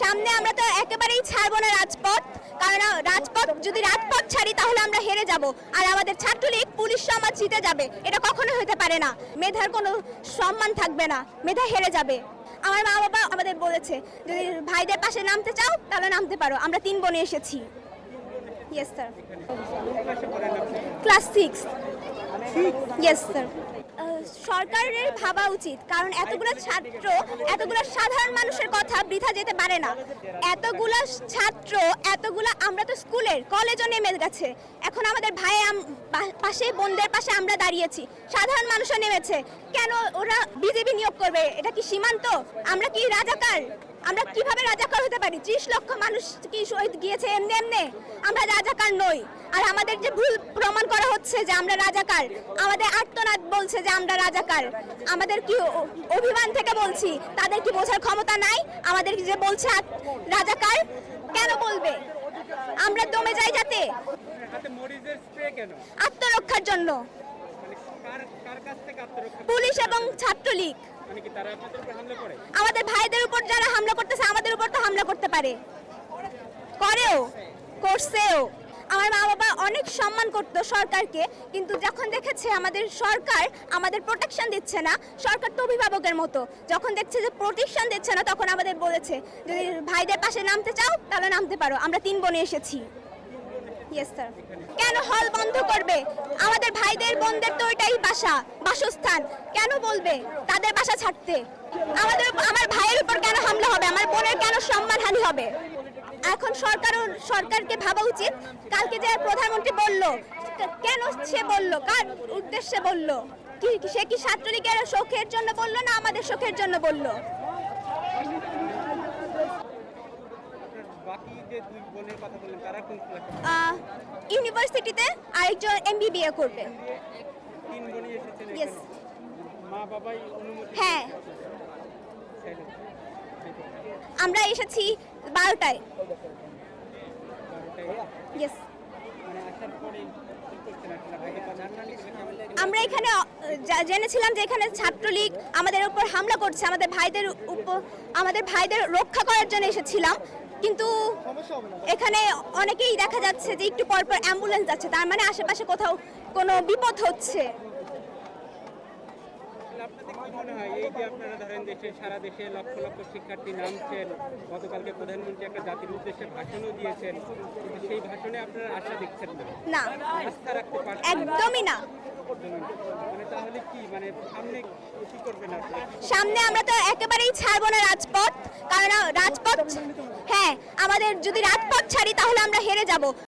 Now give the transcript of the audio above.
সামনে আমরা তো একেবারেই ছাড়বো না রাজপথ। কারণ রাজপথ যদি রাজপথ ছাড়ি, তাহলে আমরা হেরে যাব। আর আমাদের ছাত্রলীগ পুলিশ সমাজ জিতে যাবে। এটা কখনো হতে পারে না। মেধার কোনো সম্মান থাকবে না। মেধা হেরে যাবে। আমার মা বাবা আমাদের বলেছে, যদি ভাইদের পাশে নামতে চাও, তাহলে নামতে পারো। আমরা তিন বোনে এসেছি। Yes sir class six yes sir সরকারের ভাবা উচিত, কারণ এতগুলো ছাত্র, এতগুলো সাধারণ মানুষের কথা বৃথা যেতে পারে না। এতগুলো ছাত্র, এতগুলো, আমরা তো স্কুলের, কলেজও নেমে গেছে। এখন আমাদের ভাই পাশে, বোনদের পাশে আমরা দাঁড়িয়েছি। সাধারণ মানুষও নেমেছে। কেন ওরা বিজেপি নিয়োগ করবে? এটা কি সীমান্ত? আমরা কি রাজাকার? আমরা কীভাবে রাজাকার হতে পারি? ত্রিশ লক্ষ মানুষ কি শহীদ গিয়েছে এমনি এমনি? আমরা রাজাকার নই। আর আমাদের যে ভুল প্রমাণ করা হচ্ছে যে আমরা রাজাকার আমাদের আর্তনাদ বলছে যে আমরা রাজাকার। আমাদের কি অভিমান থেকে বলছি? তাদের কি বোঝার ক্ষমতা নাই? আমাদের যে বলছে রাজাকার কেন বলবে? আমরা দমে যাই যাতে। আত্মরক্ষার জন্য। মানে পুলিশ এবং ছাত্রলীগ। মানে আমাদের ভাইদের উপর যারা হামলা করতেছে, আমাদের উপর তো হামলা করতে পারে। করেও, করছেও। আমার মা বাবা অনেক সম্মান করতো সরকারকে, কিন্তু যখন দেখেছে আমাদের সরকার আমাদের প্রোটেকশন দিচ্ছে না, সরকার তো অভিভাবকের মতো। যখন দেখছে যে প্রোটেকশন দিচ্ছে না, তখন আমাদের বলেছে, যদি ভাইদের পাশে নামতে চাও, তাহলে নামতে পারো। আমরা তিন বোনে এসেছি। কেন হল বন্ধ করবে? আমাদের ভাইদের বোনদের তো ওইটাই বাসা, বাসস্থান। কেন বলবে? তাদের বাসা ছাড়তে। আমাদের আমার ভাইয়ের উপর কেন হামলা হবে? আমার বোনের কেন সম্মানহানি হবে? এখন সরকার সরকারকে ভাবা উচিত। কালকে যে প্রধানমন্ত্রী বলল কেন সে বলল? কার উদ্দেশ্যে বলল? কি সে কি ছাত্রলীগের শোকের জন্য বলল না আমাদের শোকের জন্য বলল? বাকি যে দুই বোনের কথা বললেন তারা কোন ক্লাসে ইউনিভার্সিটিতে আরেকজন এমবিবিএ করবে। তিন বোনই এসেছেন. এখানে। মা বাবাই অনুমতি হ্যাঁ। আমরা এসেছি বারোটায়। ইয়েস মানে জানান আমরা এখানে জেনেছিলাম যে এখানে ছাত্রলীগ আমাদের উপর হামলা করছে। আমাদের ভাইদের উপর আমাদের ভাইদের রক্ষা করার জন্য এসেছিলাম। কিন্তু এখানে অনেকেই দেখা যাচ্ছে যে একটু পর পর অ্যাম্বুলেন্স যাচ্ছে। তার মানে আশেপাশে কোথাও কোনো বিপদ হচ্ছে। মনে হয় এই যে আপনারা ধরেন দেশে সারা দেশে লক্ষ লক্ষ শিক্ষার্থী নামছেন গতকালকে প্রধানমন্ত্রী একটা জাতির উদ্দেশ্যে ভাষণও দিয়েছেন কিন্তু সেই ভাষণে আপনারা আশা দেখছেন না। না। আস্থা রাখতে পারছেন একদমই না। তাহলে কি সামনে কি করবেন আপনারা? সামনে আমরা তো একেবারেই ছাড়বো না রাজপথ কারণ রাজপথ হ্যাঁ আমাদের যদি রাজপথ ছাড়ি তাহলে আমরা হেরে যাব।